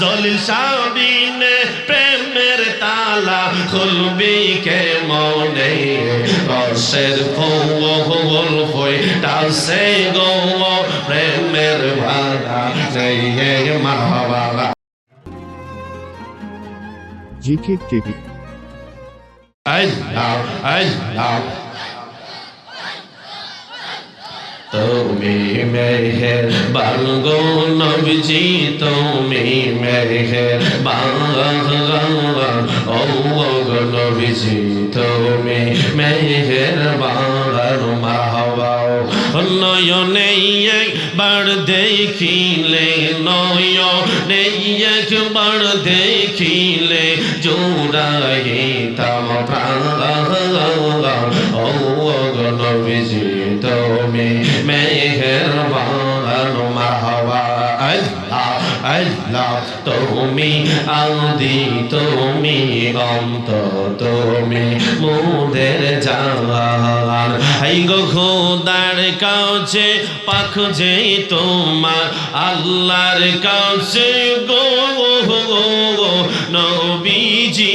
জলিল সাবিনে প্রেমের তালা খুলবি কে মনে রসের ফুল হয়ে টাসে গো প্রেমের ভালা নেই মা বাবা। GK TV. আল্লাহ আল্লাহ তুমি মেহের বালগো নবজি, তুমি মেহের ও গো নবজি, তুমি মেহের বাংলার মাহবাও। নয়নে একবার দেখিলে, নয়নে একবার দেখিলে জোড়াইতাম প্রাণ। আল্লাহ তুমি, আদি তুমি অন্ত তুমি, মুদের জান হাই গো খোদার কাছে পাখ যে তোমার আল্লাহর কাছে গো নবীজি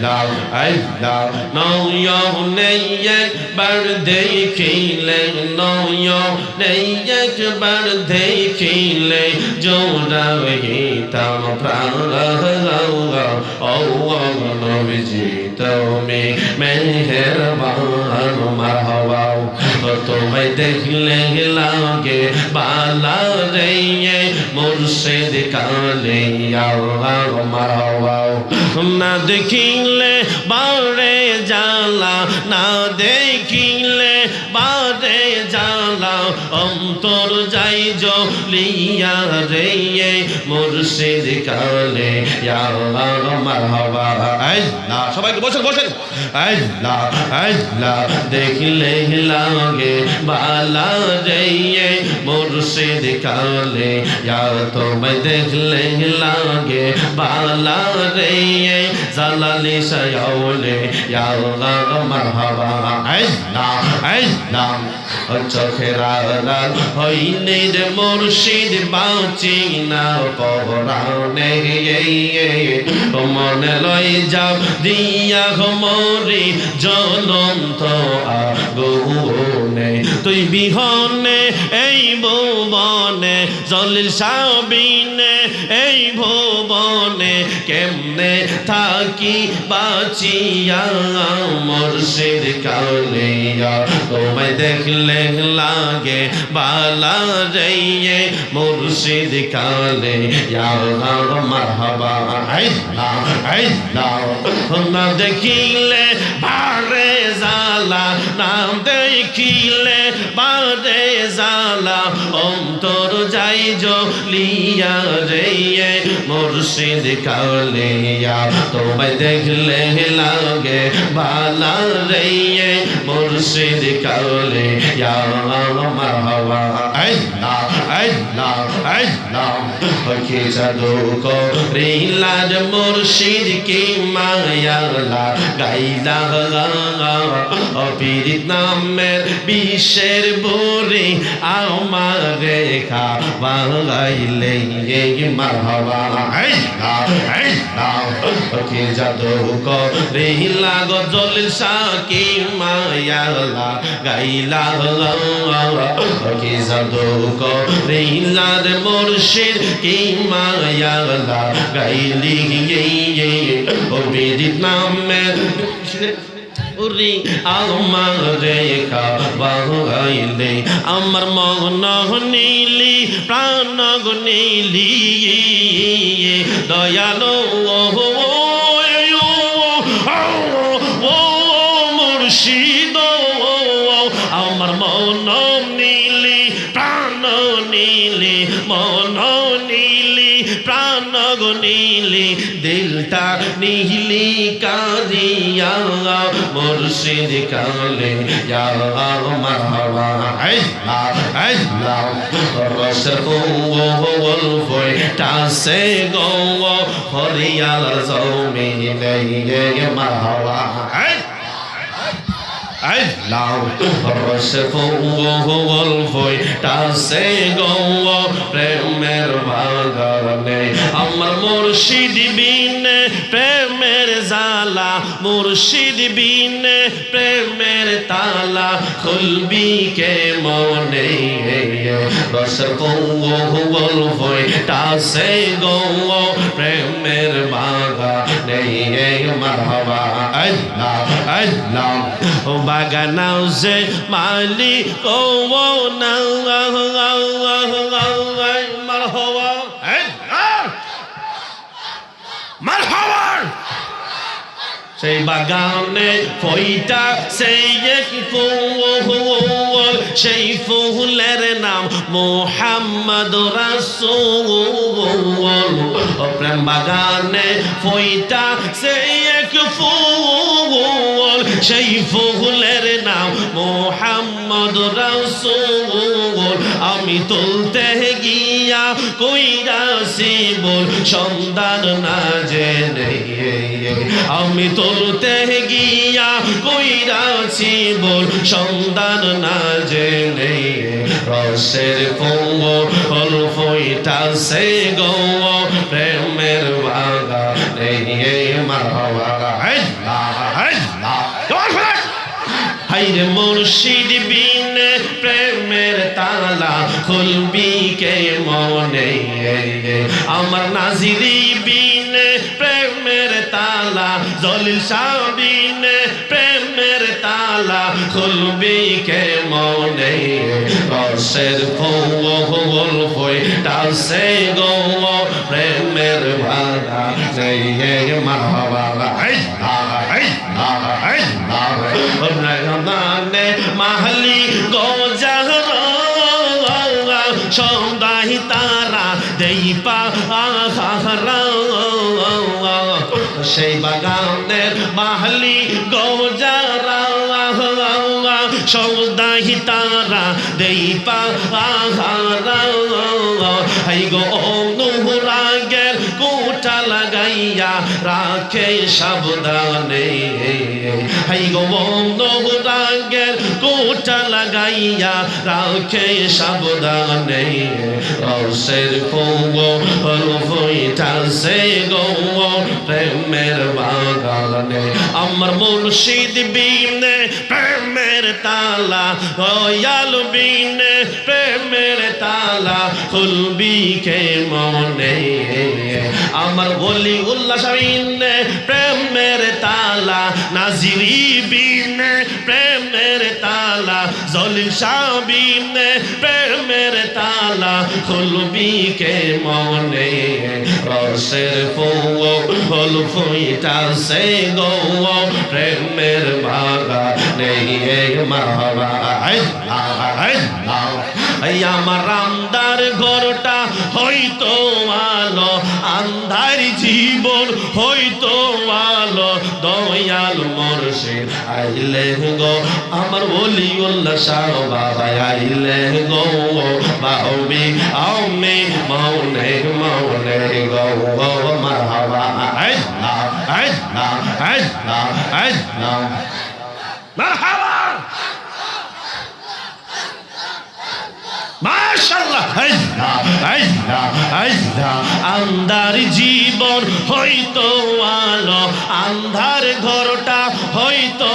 জবান ও নবীজি তুমি মেহেরবান মাহবা এই জবান খোলে আল্লাহ আল্লাহ নয়নে একবার দেখিলে দেখিলে জোড়াইতাম প্রাণ ও নবীজি তুমি মেহেরবান মাহবাও তোমায় দেখলে লাগে, বালা রে মুর্শিদ কালে, আল্লাহ মাহবাও না দেখিলে বারে জালা না দেখিলে অন্তর যাই জলিয়া রে মুর্শিদ কালে আল্লাহ সবাইকে বসেন বসেন। আল্লাহ আল্লাহ দেখলে লাগে বালা রে মুর্শিদ কালে তোমায় দেখলে লাগে বালা রে জালালি সায়াউলে, ইয়া মারহাবা। আল্লাহ আল্লাহ চোখেরা লাল হইলে মুর্শিদ বাঁচি না পরানে মনে লই যাও, দিয়া মরি, জ্বলন্ত আগুনে। তুই বিহনে, এই ভুবনে জলিল সাবিনে, এই ভুবনে কেমনে থাকি বাঁচিয়া? মুর্শিদ কালিয়া তোমায় দেখলে লাগে বালা রে মুর্শিদ কালে মারহাবা আল্লাহ আল্লাহ না দেখিলে বারে জালা, নাম দেখিলে বারে জালা। অন্তর যাই জলিয়া রে মুর্শিদ কালিয়া তোমায় দেখলে লাগে বালা রে মুর্শিদ কালে মারহাবা আল্লাহ আল্লাহ আল্লাহ হকি জাদু কো রিলাদ মুর্শিদ কি মায়ালা, গাইলা অপিরিত নামের বিশ্বের বুড়ি আমার রেখা মারহাবা। জাদু সাকি মায়ালা গাইলা কি জাদু কো রিলাদ মুর্শিদ কি মায়ালা গাইলি গে ও বিদিত নামের উরি আমার রেখা বাহাইলে আমার মন নীলি প্রাণ নীলি দয়ালো নীলি প্রাণ নীলি মন নীলি প্রাণ চোখ নীলি দিলটা নীলি কারিয়া মুর্শিদ কালে ইয়া টাসে গো হরিয়াল জমিনে মারহাবা আল্লাহ রসর বল ফয় টাসে গো প্রেমের বাগানে আমার মুর্শিদ বিনে প্রেমের জালা, মুর্শিদ বিনে প্রেমের তালা খুলবি কে মনে রসর বল ফয় টাসে গো প্রেমের বাগানে মারহাবা আল্লাহ আল্লাহ, ও বাগানাও যে মালিক, ও না মারহাবা। সেই বাগানে ফইটা, সেই এক ফুল, সেই ফুলের নাম মোহাম্মদ রাসূল প্রেম বাগানে ফইটা, সেই এক ফুল, সেই ফুলের নাম মোহাম্মদ রাসূল আমি তুলতে গিয়া কইরাছি বল সন্ধান না জেনে। আমি তুলতে গিয়া কইরাছি বল সন্ধান না জেনে। রসের পঙ্গ হল ফইটা সে গো প্রেমের বাগা নেই মারহাবা হাইরে মুর্শিদ বিনে প্রেমের তালা খুলবি কে মনে আমার নাজিরি বিনে প্রেমের তালা জলিল শাহ বিনে প্রেমের তালা খুলবি কে মনে রসের ফুল হয়ে টাসে গো প্রেমের ভাগা নেই রহমানে মাহলি গোজার সন্দাহি তারা, দেই পা সেই বাগানের মাহলি গোজারা সৌদাহি তারা, দেই পা হাই গো অনুরাগের কোটা লাগাইয়া রাখে সাবধানে। হাই গো অনুরাগের কোটা লাগাইয়া রাখে সাবধানে। রসের পৌগো হল ফইটা সে গো প্রেমের বাগানে। আমার মুর্শিদ বিনে প্রেমের তালা হয়াল বিনে প্রেমের তালা খুলবি কে মনে। আমার বলি উল্লাস বিনে প্রেমের তালা, নাজিরি বিনে প্রেমের তালা। জলিল শাহ বিনে প্রেমের তালা খুলবি কে মনে রসের পৌও হল ফুইটা সে গো প্রেমের বাগা নেই এই আমার রামদার ঘরটা হয়তো আলো আন্ধার জীবন হয়তো আলো, দয়াল মর্শিদ। আইলে গো, আমার বলি উল্লাহ শাহ বাবা আইলে গো বাহবি আউমে মাউনে মাউনে গো মারহাবা আল্লাহ আল্লাহ আল্লাহ আল্লাহ মারহাবা! আন্ধার জীবন হয়তো আলো, আন্ধার ঘরটা হয়তো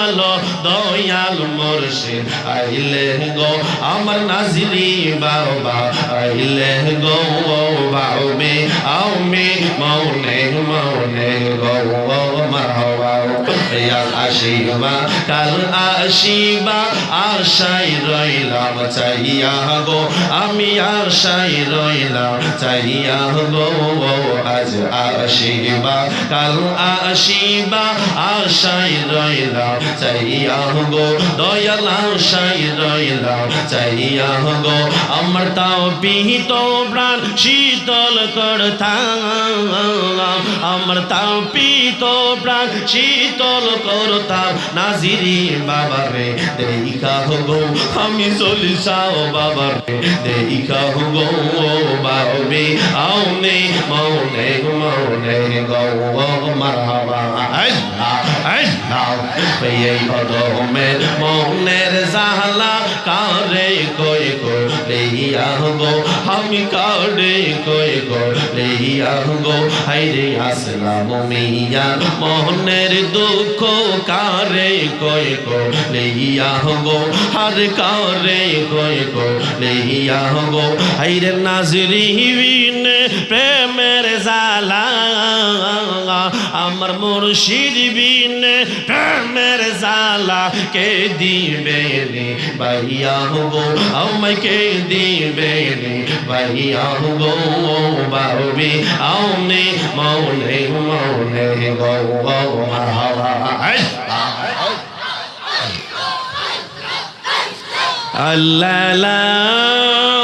আলো। দয়াল মুর্শিদ আইলে গো, আমার নাজিরি বাবা, আইলে গো বাউমে আউমে মৌনে মৌনে গো। আজ আসিবা, কাল আসিবা আশাই রইলাম চাইয়া গো আমি আশাই রইলাম চাইয়া গো আজ আসিবা, কাল আসিবা আশাই রইলাম চাইয়া গো দয়াল আশাই রইলাম চাইয়া গো আমার তাও পিহিত প্রাণ শীতল করতাম, আমার তাও পিত প্রাণ শীতল করতাম নাজিরি বাবারে দেখা গো আমি চলিসাও বাবারে দেইখা গো বাবে আউনে মৌনে মৌনে গৌ মারহাবা। আল্লাহ আল্লাহ। এই কদমের মৌনের জাহলা। কারে কই কো লইয়া গো আমি কারে কই কো লইয়া গো হাইরে আসলাম মিয়া, মনের দুঃখ কারে কই কো লইয়া গো হার কারে কই কো লইয়া গো হাইরে নাজরিবিন প্রেমের জালা। আমার মুর্শিদ বিন প্রেমের জালা কে দিবে রে ভাইয়া গো আমায় কে দিবে রে ভাইয়া গো বাবি আউনে মৌনে মৌনে গো গো আল্লাহ